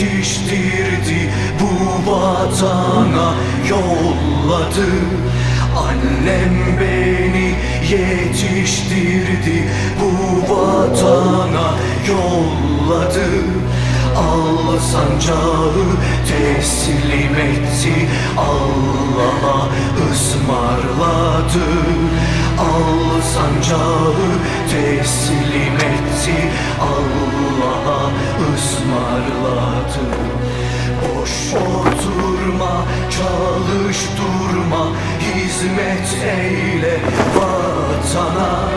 yetiştirdi bu vatana yolladı. Annem beni yetiştirdi bu vatana yolladı. Al sancağı teslim etti Allah'a ısmarladı. Al sancağı teslim etti çalış durma Hizmet eyle vatana.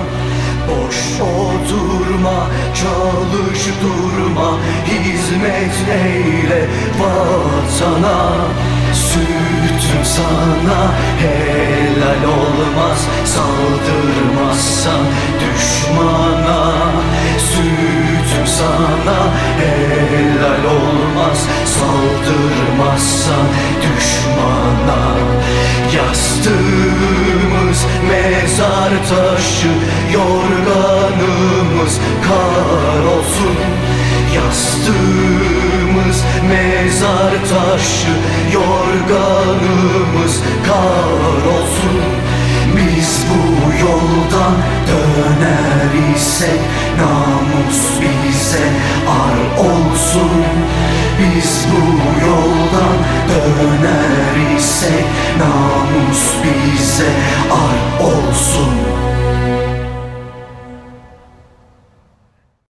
Boş oturma, çalış durma Hizmet eyle vatana. Sütüm sana helal olmaz Saldırmazsan Yastığımız mezar taşı Yorganımız kar olsun. Yastığımız mezar taşı Yorganımız kar olsun. Biz bu yoldan döner isek Namus bize ar olsun. Biz bu yoldan döner isek Namus bize